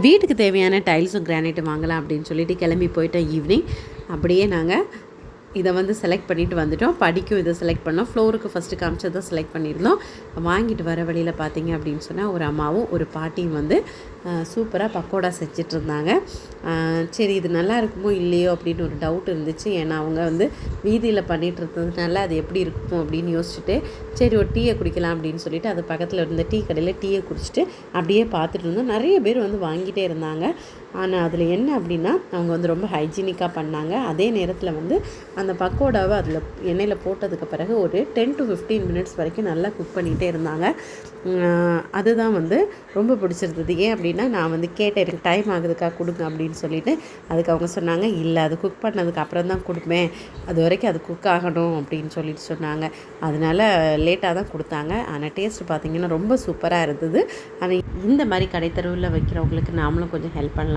வீட்டுக்கு தேவையான டைல்ஸும் கிரானைட்டும் வாங்கலாம் அப்படின்னு சொல்லிட்டு கிளம்பி போயிட்டோம் ஈவினிங் அப்படியே நாங்கள் இதை வந்து செலக்ட் பண்ணிவிட்டு வந்துட்டோம். படிக்கும் இதை செலக்ட் பண்ணோம். ஃப்ளோருக்கு ஃபஸ்ட்டு காமிச்சதை செலக்ட் பண்ணியிருந்தோம். வாங்கிட்டு வர வழியில் பார்த்தீங்க அப்படின்னு சொன்னால் ஒரு அம்மாவும் ஒரு பாட்டியும் வந்து சூப்பராக பக்கோடா செஞ்சிட்ருந்தாங்க. சரி இது நல்லா இருக்குமோ இல்லையோ அப்படின்னு ஒரு டவுட் இருந்துச்சு. ஏன்னா அவங்க வந்து வீதியில் பண்ணிட்டு இருந்ததுனால அது எப்படி இருக்கும் அப்படின்னு யோசிச்சுட்டு சரி ஒரு டீயை குடிக்கலாம் அப்படின்னு சொல்லிட்டு அது பக்கத்தில் இருந்த டீ கடையில் டீயை குடிச்சிட்டு அப்படியே பார்த்துட்டு இருந்தோம். நிறைய பேர் வந்து வாங்கிட்டே இருந்தாங்க. ஆனால் அதில் என்ன அப்படின்னா அவங்க வந்து ரொம்ப ஹைஜீனிக்காக பண்ணாங்க. அதே நேரத்தில் வந்து அந்த பக்கோடாவை அதில் எண்ணெயில் போட்டதுக்கு பிறகு ஒரு டென் டு ஃபிஃப்டீன் மினிட்ஸ் வரைக்கும் நல்லா குக் பண்ணிகிட்டே இருந்தாங்க. அதுதான் வந்து ரொம்ப பிடிச்சிருந்தது. ஏன் அப்படின்னா நான் வந்து கேட்டேன் எனக்கு டைம் ஆகுதுக்கா கொடுங்க அப்படின்னு சொல்லிட்டு அதுக்கு அவங்க சொன்னாங்க இல்லை அது குக் பண்ணதுக்கு அப்புறம் தான் கொடுப்பேன். அது வரைக்கும் அது குக் ஆகணும் அப்படின்னு சொல்லிட்டு சொன்னாங்க. அதனால லேட்டாக தான் கொடுத்தாங்க. ஆனால் டேஸ்ட் பார்த்திங்கன்னா ரொம்ப சூப்பராக இருந்தது. ஆனால் இந்த மாதிரி கடைத்தருவில் வைக்கிறவங்களுக்கு நாமளும் கொஞ்சம் ஹெல்ப் பண்ணலாம்.